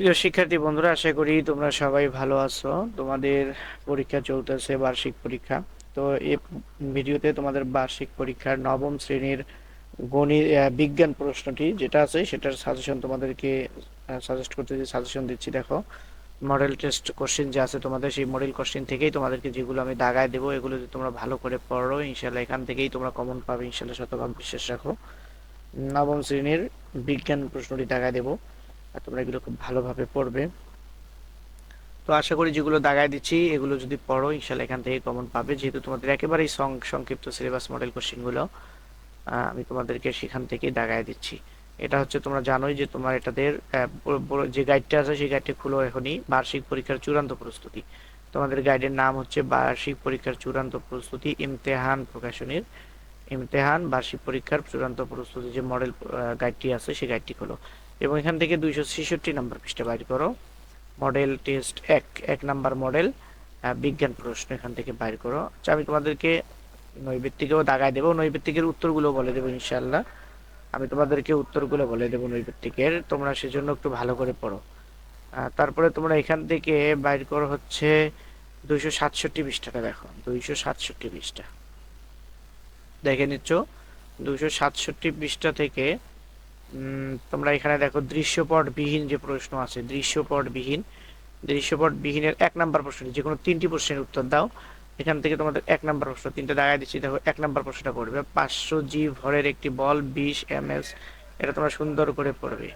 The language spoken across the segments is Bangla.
প্রিয় শিক্ষার্থী বন্ধুরা, আশা করি তোমরা সবাই ভালো আছো। তোমাদের পরীক্ষা চলতেছে বার্ষিক পরীক্ষা। তো এই ভিডিওতে তোমাদের বার্ষিক পরীক্ষার নবম শ্রেণির গণিত বিজ্ঞান প্রশ্নটি যেটা আছে, সেটার সাজেশন তোমাদেরকে সাজেস্ট করতে সাজেশন দিচ্ছি। দেখো মডেল টেস্ট কোশ্চেন যে আছে তোমাদের, সেই মডেল কোশ্চেন থেকেই তোমাদেরকে যেগুলো আমি দাগায় দেবো, এগুলো যদি তোমরা ভালো করে পড়ো ইনশাল্লাহ এখান থেকেই তোমরা কমন পাবে ইনশাল্লাহ শতভাগ বিশ্বাস রাখো। নবম শ্রেণির বিজ্ঞান প্রশ্নটি দাগায় দেবো। আর তোমরা এগুলো খুব ভালোভাবে পড়বে। তো আশা করি যেগুলো দাগায় দিচ্ছি, এগুলো যদি পড়ো ইনশাল্লাহ এখান থেকে কমন পাবে। যেহেতু তোমাদের একেবারেই সংক্ষিপ্ত সিলেবাস মডেল কোশ্চেনগুলো আমি তোমাদেরকে সেখান থেকেই দাগায় দিচ্ছি। এটা হচ্ছে তোমরা জানোই যে তোমার এটাদের যে গাইডটা আছে, সেই গাইডটা খুলো এখনই। বার্ষিক পরীক্ষার চূড়ান্ত প্রস্তুতি। তোমাদের গাইডের নাম হচ্ছে বার্ষিক পরীক্ষার চূড়ান্ত প্রস্তুতি, ইমতেহান প্রকাশনীর। ইমতেহান বার্ষিক পরীক্ষার চূড়ান্ত প্রস্তুতি যে মডেল গাইডটি আছে, সেই গাইডটি খোলো। এবং এখান থেকে দুইশো ছেষট্টি নম্বর পৃষ্ঠা বাইর করো। মডেল টেস্ট এক এক নাম্বার মডেল বিজ্ঞান প্রশ্ন এখান থেকে বাইর করো। আচ্ছা আমি তোমাদেরকে নৈবেত্তিকেও দাগায় দেবো। নৈবেত্তিকের উত্তরগুলো বলে দেবো ইনশাল্লাহ আমি তোমাদেরকে উত্তরগুলো বলে দেবো নৈবেত্তিকের। তোমরা সেজন্য একটু ভালো করে পড়ো। তারপরে তোমরা এখান থেকে বাইর করো হচ্ছে দুইশো সাতষট্টি পৃষ্ঠাটা দেখো। দুইশো সাতষট্টি পৃষ্ঠা। দেখে নিচ্ছ, দুইশো সাতষট্টি পৃষ্ঠা থেকে তোমরা এখানে দেখো দৃশ্যপট বিহীন যে প্রশ্ন আছে দৃশ্যপট বিহীন দৃশ্যপট বিহীনের এক নাম্বার প্রশ্ন যে কোনো তিনটি প্রশ্নের উত্তর দাও। এখান থেকে তোমাদের এক নাম্বার প্রশ্ন, তিনটে দাগায় দিচ্ছি, দেখো এক নাম্বার প্রশ্নটা পড়বে পাঁচশো জি ভরের একটি বল, বিশ এম এটা তোমরা সুন্দর করে পড়বে।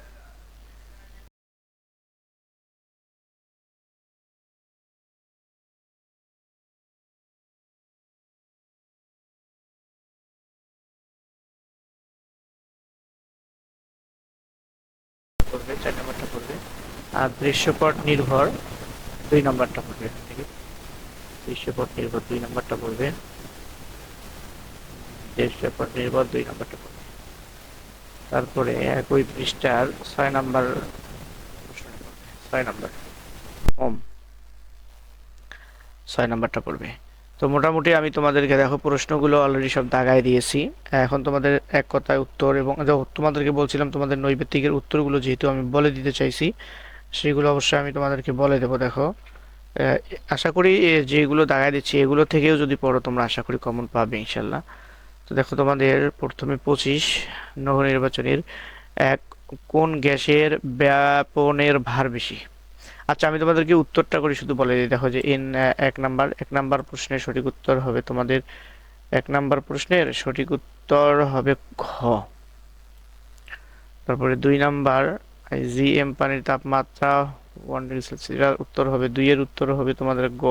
পড়বে, চার নাম্বারটা পড়বে। আর দৃশ্যপট নির্ভর, দুই নাম্বারটা পড়বে। এখান থেকে দৃশ্যপট নির্ভর, দুই নাম্বারটা পড়বে। দৃশ্যপট নির্ভর, দুই নাম্বারটা পড়বে। তারপরে একই পৃষ্ঠার ছয় নম্বর ছয় নম্বর। ওম। ছয় নম্বরটা পড়বে। তো মোটামুটি আমি তোমাদেরকে দেখো, প্রশ্নগুলো অলরেডি সব দাগায় দিয়েছি। এখন তোমাদের এক কথায় উত্তর এবং তোমাদেরকে বলছিলাম, তোমাদের নৈবেত্তিকের উত্তরগুলো যেহেতু আমি বলে দিতে চাইছি, সেগুলো অবশ্যই আমি তোমাদেরকে বলে দেবো, দেখো। আশা করি যেগুলো দাগায় দিচ্ছি, এগুলো থেকেও যদি পড়ো, তোমরা আশা করি কমন পাবে, ইনশাল্লাহ। তো দেখো, তোমাদের প্রথমে পঁচিশ, নৌ নির্বাচনের এক, কোন গ্যাসের ব্যাপনের ভার বেশি? আচ্ছা আমি তোমাদেরকে উত্তরটা করে, শুধু বলে দিই। দেখো যে এন এক নাম্বার এক নাম্বার প্রশ্নের সঠিক উত্তর হবে তোমাদের, এক নাম্বার প্রশ্নের সঠিক উত্তর হবে ঘ তারপরে দুই নাম্বার জি এম পানির তাপমাত্রা ওয়ান ডিগ্রি সেলসিয়াস উত্তর হবে, দুইয়ের উত্তর হবে তোমাদের গ।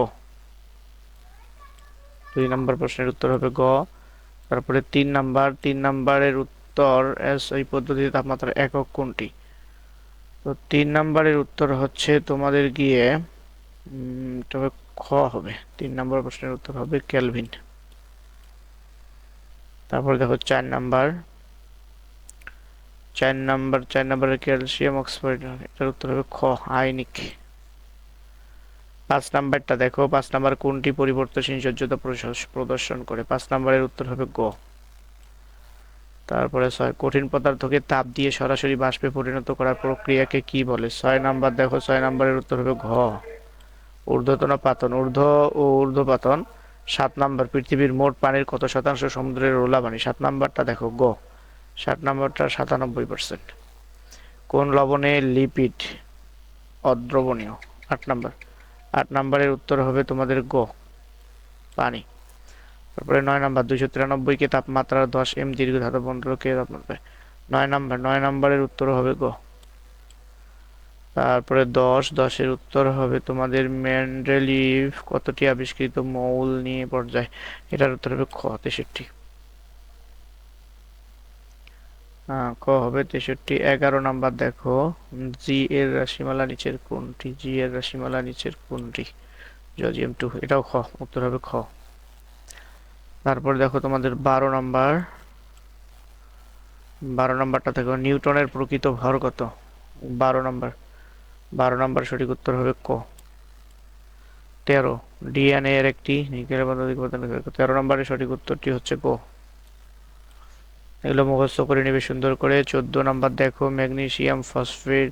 দুই নাম্বার প্রশ্নের উত্তর হবে গ। তারপরে তিন নাম্বার, তিন নাম্বারের উত্তর এস এই পদ্ধতিতে তাপমাত্রা একক কোনটি? তো তিন নাম্বারের উত্তর হচ্ছে তোমাদের গিয়ে তবে খ হবে। তিন নম্বর প্রশ্নের উত্তর হবে কেলভিন তারপর দেখো চার নাম্বার। চার নাম্বার, চার নাম্বারের ক্যালসিয়াম অক্সফোর্ড এটার উত্তর হবে খ, আয়নিক। পাঁচ নাম্বারটা দেখো, পাঁচ নাম্বার কোনটি পরিবর্তনশীল প্রশস- প্রদর্শন করে? পাঁচ নাম্বারের উত্তর হবে গ। তারপরে ছয়, কঠিন পদার্থকে তাপ দিয়ে সরাসরি বাষ্পে পরিণত করার প্রক্রিয়াকে কি বলে? ছয় নাম্বার দেখো, ছয় নাম্বারের উত্তর হবে ঘ। ঊর্ধ্বতন পাতন। ঊর্ধ্ব ও ঊর্ধ্বপাতন, সাত নাম্বার, পৃথিবীর মোট পানির কত শতাংশ? সমুদ্রের রোলা পানি সাত নাম্বারটা দেখো, গ। সাত নাম্বারটা সাতানব্বই পার্সেন্ট কোন লবণে লিপিড অদ্রবণীয়? আট নাম্বার। আট নাম্বারের উত্তর হবে তোমাদের গ, পানি। তারপরে নয় নাম্বার, দুইশো তিরানব্বইকে তাপমাত্রা দশ এম দীর্ঘ ধাতব মন্ডলকে তাপমাত্রা নয় নাম্বার, নয় নাম্বারের উত্তর হবে গ। তারপরে দশ, দশের উত্তর হবে তোমাদের মেন্ডেলিভ কতটি আবিষ্কৃত মৌল নিয়ে পর্যায়? এটার উত্তর হবে খ, তেষট্টি। ক হবে তেষট্টি। এগারো নাম্বার দেখো। জি এর রাশিমালা নিচের কোনটি? জি এর রাশিমালা নিচের কোনটি? জজিএম টু এটাও খ, উত্তর হবে খ। তারপর দেখো তোমাদের বারো নাম্বার। বারো নাম্বারটা দেখো, নিউটনের প্রকৃত ভর কত? বারো নাম্বার। বারো নাম্বার সঠিক উত্তর হবে ক। তেরো। ডিএনএ এর একটি তেরো নম্বরের সঠিক উত্তরটি হচ্ছে ক। এগুলো মুখস্থ করে নেবে, সুন্দর করে। চোদ্দ নাম্বার দেখো ম্যাগনেশিয়াম ফসফেট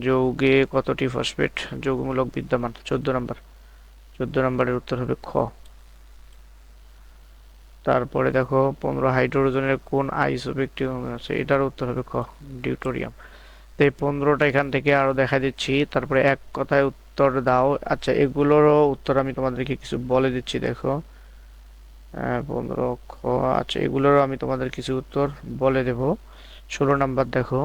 যৌগে কতটি ফসফেট যৌগমূলক বিদ্যমান? চোদ্দ নাম্বার। চোদ্দ নম্বরের উত্তর হবে খ। তারপরে দেখো পনেরো হাইড্রোজেনের কোন আইসোপেক্টিভ আছে? এটার উত্তর হবে খ ডিউটোরিয়াম। তো এই পনেরোটা এখান থেকে আরও দেখা দিচ্ছি, তারপরে এক কথায় উত্তর দাও। আচ্ছা এগুলোরও উত্তর আমি তোমাদেরকে কিছু বলে দিচ্ছি, দেখো। পনেরো খ আচ্ছা এগুলোরও আমি তোমাদের কিছু উত্তর বলে দেব। ষোলো নাম্বার দেখো,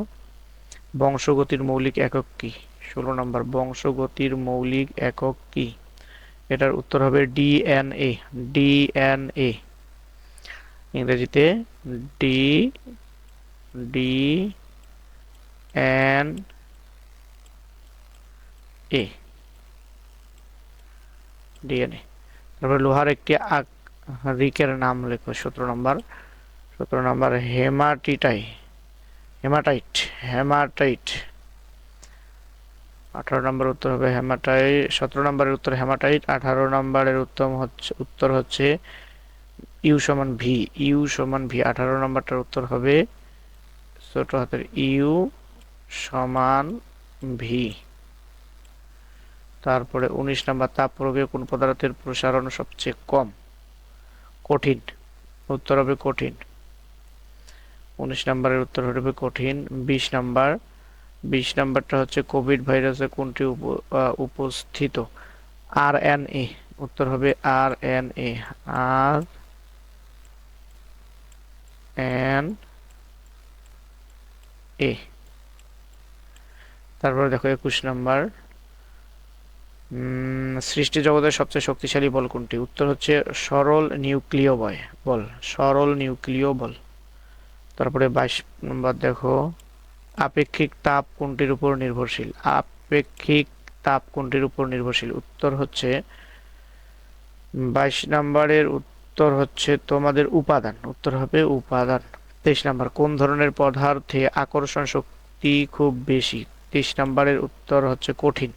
বংশগতির মৌলিক একক কি? ষোলো নাম্বার, বংশগতির মৌলিক একক কি? এটার উত্তর হবে ডিএনএ ডিএনএ। ইংরেজিতে D D N A DNA তারপরে লোহার একটি রিকের নাম লেখো, সতেরো নম্বর। সতেরো নম্বর, হেমাটিটাই। Hematite hematite. আঠারো নম্বর উত্তর হবে হেমাটাইট সতেরো নম্বরের উত্তর হেমাটাইট, আঠারো নম্বরের উত্তম হচ্ছে উত্তর হচ্ছে ইউ সমান ভি, ইউ সমান ভি, আঠারো নম্বরটার উত্তর হবে ছোট হাতের ইউ সমান ভি। তারপরে উনিশ নাম্বার তাপ প্রয়োগে কোন পদার্থের প্রসারণ সবচেয়ে কম? কঠিন। উত্তর হবে কঠিন। উনিশ নাম্বারের উত্তর হবে কঠিন। বিশ নাম্বার, বিশ নাম্বারটা হচ্ছে কোভিড ভাইরাসে কোনটি উপস্থিত? R N A. উত্তর হবে R N A. R N এ তারপরে দেখো একুশ নাম্বার। সৃষ্টি জগতের সবচেয়ে শক্তিশালী বল কোনটি? উত্তর হচ্ছে সরল নিউক্লিয় বয় বল, সরল নিউক্লিয় বল। তারপরে বাইশ নম্বর দেখো, আপেক্ষিক তাপ কোনটির উপর নির্ভরশীল? আপেক্ষিক তাপ কোনটির উপর নির্ভরশীল? উত্তর হচ্ছে বাইশ নম্বরের উত্তর হচ্ছে তোমাদের উপাদান। উত্তর হবে উপাদান। তেইশ নাম্বার, কোন ধরনের পদার্থে আকর্ষণ শক্তি খুব বেশি? তেইশ নাম্বারের উত্তর হচ্ছে কঠিন।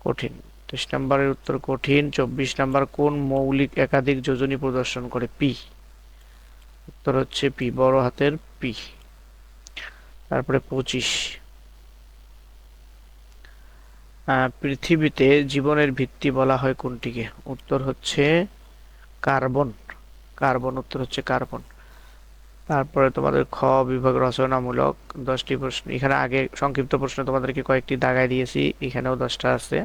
কঠিন। তেইশ নাম্বারের উত্তর কঠিন। চব্বিশ নাম্বার, কোন মৌলিক একাধিক যোজনী প্রদর্শন করে? পি। উত্তর হচ্ছে পি, বড় হাতের পি। তারপরে পঁচিশ। পৃথিবীতে জীবনের ভিত্তি বলা হয় কোনটিকে? উত্তর হচ্ছে কার্বন কার্বন উত্তর হচ্ছে কার্বন। তারপরে তোমাদের খ, বিভাগ রচনামূলক, দশটি প্রশ্ন। এখানে আগে সংক্ষিপ্ত প্রশ্ন তোমাদেরকে কয়েকটি দাগায় দিয়েছি, এখানেও দশটা আছে।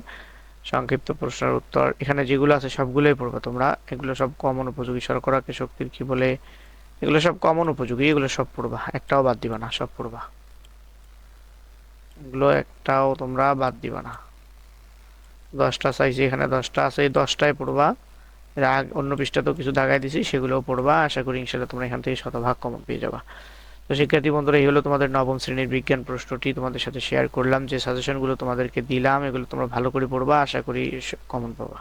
সংক্ষিপ্ত প্রশ্নের উত্তর, এখানে যেগুলো আছে সবগুলোই পড়বে তোমরা। এগুলো সব কমন উপযোগী শর্করাকে শক্তির কি বলে? এগুলো সব কমন উপযোগী, এগুলো সব পড়বা, একটাও বাদ দিবা না, সব পড়বা। এগুলো একটাও তোমরা বাদ দিবা না। দশটা চাইছি এখানে দশটা আছে, এই দশটায় পড়বা। এর অন্য পৃষ্ঠাতেও কিছু দাগাই দিছি, সেগুলোও পড়বা। আশা করি ইনশাল্লাহ তোমরা এখান থেকে শতভাগ কমন পেয়ে যাবা। তো শিক্ষার্থী বন্ধুরা, এই হলো তোমাদের নবম শ্রেণির বিজ্ঞান প্রশ্নটি। তোমাদের সাথে শেয়ার করলাম, যে সাজেশনগুলো তোমাদেরকে দিলাম, এগুলো তোমরা ভালো করে পড়বা, আশা করি কমন পাবা।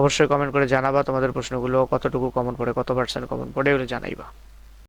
অবশ্যই কমেন্ট করে জানাবা তোমাদের প্রশ্নগুলো, কতটুকু কমন পড়ে কত পার্সেন্ট কমন পড়ে, এগুলো জানাইবা।